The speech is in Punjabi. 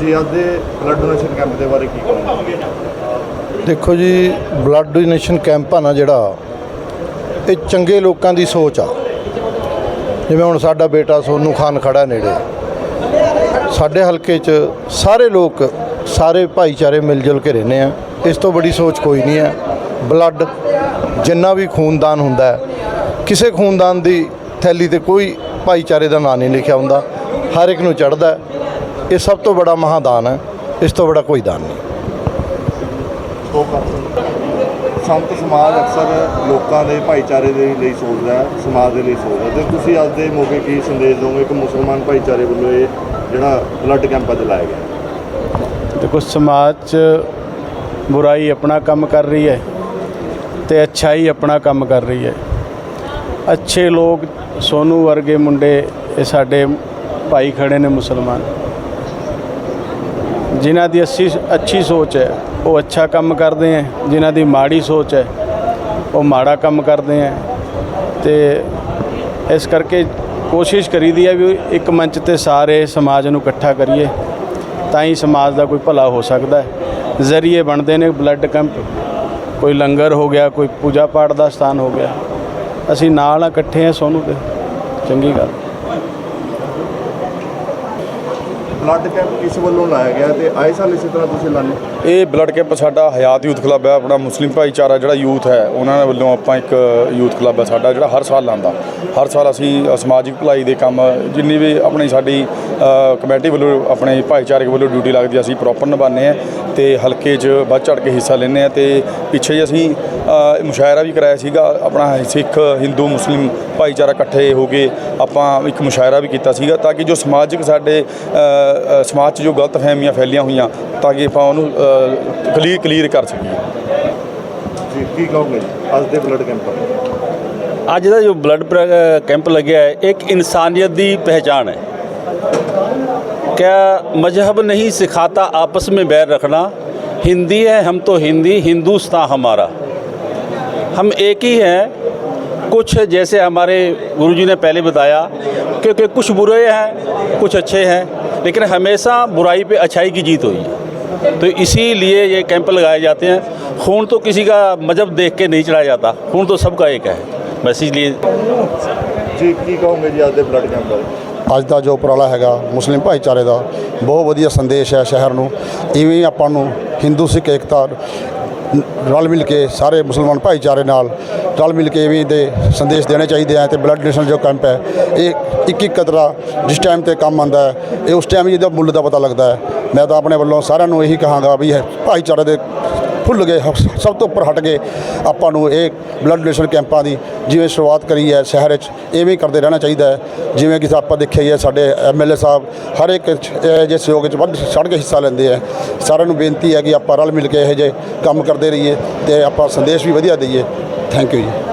ਜੀ ਅੱਜ ਦੇ ਬਲੱਡ ਡੋਨੇਸ਼ਨ ਕੈਂਪ ਦੇ ਬਾਰੇ ਕੀ ਕਹੋਗੇ ਦੇਖੋ ਜੀ ਬਲੱਡ ਡੋਨੇਸ਼ਨ ਕੈਂਪ ਆ ਨਾ ਜਿਹੜਾ, ਇਹ ਚੰਗੇ ਲੋਕਾਂ ਦੀ ਸੋਚ ਆ। ਜਿਵੇਂ ਹੁਣ ਸਾਡਾ ਬੇਟਾ ਸੋਨੂ ਖਾਨ ਖੜਾ ਨੇੜੇ। ਸਾਡੇ ਹਲਕੇ 'ਚ ਸਾਰੇ ਲੋਕ, ਸਾਰੇ ਭਾਈਚਾਰੇ ਮਿਲ ਜੁਲ ਕੇ ਰਹਿੰਦੇ ਆ। ਇਸ ਤੋਂ ਬੜੀ ਸੋਚ ਕੋਈ ਨਹੀਂ ਹੈ। ਬਲੱਡ ਜਿੰਨਾ ਵੀ ਖੂਨਦਾਨ ਹੁੰਦਾ ਹੈ, ਕਿਸੇ ਖੂਨਦਾਨ ਦੀ ਥੈਲੀ ਤੇ ਕੋਈ ਭਾਈਚਾਰੇ ਦਾ ਨਾਂ ਨਹੀਂ ਲਿਖਿਆ ਹੁੰਦਾ। ਹਰ ਇੱਕ ਨੂੰ ਚੜਦਾ ਇਹ ਸਭ ਤੋਂ ਬੜਾ ਮਹਾਦਾਨ ਹੈ। ਇਸ ਤੋਂ ਬੜਾ ਕੋਈ ਦਾਨ ਨਹੀਂ। ਸੰਤ ਸਮਾਜ ਅਕਸਰ ਲੋਕਾਂ ਦੇ ਭਾਈਚਾਰੇ ਦੇ ਲਈ ਸੋਚਦਾ ਹੈ ਸਮਾਜ ਦੇ ਲਈ ਸੋਚਦਾ ਤੇ ਤੁਸੀਂ ਅੱਜ ਦੇ ਮੌਕੇ ਕੀ ਸੰਦੇਸ਼ ਦੋਗੇ ਕਿ ਮੁਸਲਮਾਨ ਭਾਈਚਾਰੇ ਵੱਲੋਂ ਇਹ ਜਿਹੜਾ ਬਲੱਡ ਕੈਂਪ ਅੱਜ ਲਾਇਆ ਗਿਆ? ਦੇਖੋ ਸਮਾਜ 'ਚ ਬੁਰਾਈ ਆਪਣਾ ਕੰਮ ਕਰ ਰਹੀ ਹੈ ਤੇ ਅੱਛਾਈ ਆਪਣਾ ਕੰਮ ਕਰ ਰਹੀ ਹੈ। ਅੱਛੇ ਲੋਕ ਸੋਨੂ ਵਰਗੇ ਮੁੰਡੇ ਇਹ ਸਾਡੇ ਭਾਈ ਖੜੇ ਨੇ ਮੁਸਲਮਾਨ। ਜਿਨ੍ਹਾਂ ਦੀ ਅੱਛੀ ਅੱਛੀ ਸੋਚ ਹੈ, ਉਹ ਅੱਛਾ ਕੰਮ ਕਰਦੇ ਹੈ, ਜਿਨ੍ਹਾਂ ਦੀ ਮਾੜੀ ਸੋਚ ਹੈ, ਉਹ ਮਾੜਾ ਕੰਮ ਕਰਦੇ ਹੈ। ਤੇ ਇਸ ਕਰਕੇ ਕੋਸ਼ਿਸ਼ ਕਰੀਦੀ ਹੈ ਵੀ ਇੱਕ ਮੰਚ ਤੇ ਸਾਰੇ ਸਮਾਜ ਨੂੰ ਇਕੱਠਾ ਕਰੀਏ, ਤਾਂ ਹੀ ਸਮਾਜ ਦਾ ਕੋਈ ਭਲਾ ਹੋ ਸਕਦਾ ਹੈ। ਜ਼ਰੀਏ ਬਣਦੇ ਨੇ ਬਲੱਡ ਕੈਂਪ, ਕੋਈ ਲੰਗਰ ਹੋ ਗਿਆ, ਕੋਈ ਪੂਜਾ ਪਾਠ ਦਾ ਸਥਾਨ ਹੋ ਗਿਆ। ਅਸੀਂ ਨਾਲ ਇਕੱਠੇ ਆ ਸੋਨੂੰ ਤੇ। ਚੰਗੀ ਗੱਲ। ਬਲੱਡ ਕੈਂਪ ਕਿਸ ਵੱਲੋਂ ਲਾਇਆ ਗਿਆ ਤੇ ਆਏ ਸਾਲ ਇਸੇ ਤਰ੍ਹਾਂ ਤੁਸੀਂ ਲਾਣੇ ਇਹ ਬਲੱਡ ਕੈਂਪ ਸਾਡਾ ਹਯਾਤ ਯੂਥ ਕਲੱਬ ਹੈ ਆਪਣਾ ਮੁਸਲਿਮ ਭਾਈਚਾਰਾ ਜਿਹੜਾ ਯੂਥ ਹੈ ਉਹਨਾਂ ਵੱਲੋਂ ਆਪਾਂ ਇੱਕ ਯੂਥ ਕਲੱਬ ਹੈ ਸਾਡਾ ਜਿਹੜਾ ਹਰ ਸਾਲ ਲਾਉਂਦਾ। ਹਰ ਸਾਲ ਅਸੀਂ ਸਮਾਜਿਕ ਭਲਾਈ ਦੇ ਕੰਮ ਜਿੰਨੀ ਵੀ ਆਪਣੀ ਸਾਡੀ ਕਮੇਟੀ ਵੱਲੋਂ ਆਪਣੇ ਭਾਈਚਾਰਕ ਵੱਲੋਂ ਡਿਊਟੀ ਲੱਗਦੀ ਹੈ, ਅਸੀਂ ਪ੍ਰੋਪਰ ਨਿਭਾਉਂਦੇ ਹਾਂ ਤੇ ਹਲਕੇ 'ਚ ਵੱਧ ਚੜ ਕੇ ਹਿੱਸਾ ਲੈਂਦੇ ਹਾਂ ਤੇ ਪਿੱਛੇ ਜਿਹੇ ਅਸੀਂ ਮੁਸ਼ਾਇਰਾ ਵੀ ਕਰਾਇਆ ਸੀਗਾ ਆਪਣਾ ਸਿੱਖ ਹਿੰਦੂ ਮੁਸਲਿਮ ਭਾਈਚਾਰਾ ਇਕੱਠੇ ਹੋ ਕੇ ਆਪਾਂ ਇੱਕ ਮੁਸ਼ਾਇਰਾ ਵੀ ਕੀਤਾ ਸੀਗਾ ਤਾਂ ਕਿ ਜੋ ਸਮਾਜਿਕ ਸਾਡੇ ਅ, ਅ, ਸਮਾਜ 'ਚ ਜੋ ਗਲਤ ਫਹਿਮੀਆਂ ਫੈਲੀਆਂ ਹੋਈਆਂ ਤਾਂ ਕਿ ਆਪਾਂ ਉਹਨੂੰ ਕਲੀਅਰ ਕਲੀਅਰ ਕਰ ਸਕੀਏ ਜੀ ਕੀ ਕਹੋਗੇ ਜੀ ਅੱਜ ਦੇ ਬਲੱਡ ਕੈਂਪ ਬਾਰੇ ਅੱਜ ਦਾ ਜੋ ਬਲੱਡ ਕੈਂਪ ਲੱਗਿਆ ਹੈ ਇੱਕ ਇਨਸਾਨੀਅਤ ਦੀ ਪਹਿਚਾਨ ਹੈ क्या मजहब नहीं सिखाता आपस में बैर रखना हिंदी है हम तो हिंदी हिंदुस्तान हमारा हम एक ही हैं कुछ जैसे हमारे गुरुजी ने पहले बताया क्योंकि कुछ बुरे हैं कुछ अच्छे हैं लेकिन हमेशा बुराई पे अच्छाई की जीत हुई है तो इसीलिए ये कैंप लगाए जाते हैं खून तो किसी का मजहब देख के नहीं चढ़ाया जाता खून तो सबका एक है बस इसलिए ਜੀ ਕੀ ਕਹੋਗੇ ਜੀ ਅੱਜ ਦੇ ਬਲੱਡ ਕੈਂਪ ਬਾਰੇ ਅੱਜ ਦਾ ਜੋ ਉਪਰਾਲਾ ਹੈਗਾ ਮੁਸਲਿਮ ਭਾਈਚਾਰੇ ਦਾ ਬਹੁਤ ਵਧੀਆ ਸੰਦੇਸ਼ ਹੈ ਸ਼ਹਿਰ ਨੂੰ ਇਵੇਂ ਹੀ ਆਪਾਂ ਨੂੰ ਹਿੰਦੂ ਸਿੱਖ ਏਕਤਾ ਨ- ਰਲ ਮਿਲ ਕੇ ਸਾਰੇ ਮੁਸਲਮਾਨ ਭਾਈਚਾਰੇ ਨਾਲ ਰਲ ਮਿਲ ਕੇ ਵੀ ਦੇ ਸੰਦੇਸ਼ ਦੇਣੇ ਚਾਹੀਦੇ ਆ ਤੇ ਬਲੱਡ ਡੋਨੇਸ਼ਨ ਜੋ ਕੈਂਪ ਹੈ, ਇਹ ਇੱਕ ਇੱਕ ਕਤਰਾ ਜਿਸ ਟਾਈਮ ਤੇ ਕੰਮ ਆਉਂਦਾ ਹੈ, ਇਹ ਉਸ ਟਾਈਮ ਹੀ ਇਹਦਾ ਮੁੱਲ ਦਾ ਪਤਾ ਲੱਗਦਾ ਹੈ। ਮੈਂ ਤਾਂ ਆਪਣੇ ਵੱਲੋਂ ਸਾਰਿਆਂ ਨੂੰ ਇਹੀ ਕਹਾਂਗਾ ਵੀ ਇਹ ਭਾਈਚਾਰੇ ਦੇ ਭੁੱਲ ਗਏ, ਹ- ਸਭ ਤੋਂ ਉੱਪਰ ਹਟ ਕੇ ਆਪਾਂ ਨੂੰ ਇਹ ਬਲੱਡ ਡੋਨੇਸ਼ਨ ਕੈਂਪਾਂ ਦੀ ਜਿਵੇਂ ਸ਼ੁਰੂਆਤ ਕਰੀ ਹੈ ਸ਼ਹਿਰ 'ਚ ਇਵੇਂ ਕਰਦੇ ਰਹਿਣਾ ਚਾਹੀਦਾ ਹੈ। ਜਿਵੇਂ ਕਿ ਆਪਾਂ ਦੇਖਿਆ ਹੀ ਹੈ, ਸਾਡੇ ਐਮਐਲਏ ਸਾਹਿਬ ਹਰ ਇੱਕ ਚ, ਇਹ ਜਿਹੇ ਸਹਿਯੋਗ 'ਚ ਵੱਧ ਚੜ੍ਹ ਕੇ ਹਿੱਸਾ ਲੈਂਦੇ ਹੈ। ਸਾਰਿਆਂ ਨੂੰ ਬੇਨਤੀ ਹੈ ਕਿ ਆਪਾਂ ਰਲ ਮਿਲ ਕੇ ਇਹੋ ਜਿਹੇ ਕੰਮ ਕਰਦੇ ਰਹੀਏ ਤੇ ਆਪਾਂ ਸੰਦੇਸ਼ ਵੀ ਵਧੀਆ ਦਈਏ। ਥੈਂਕ ਯੂ ਜੀ।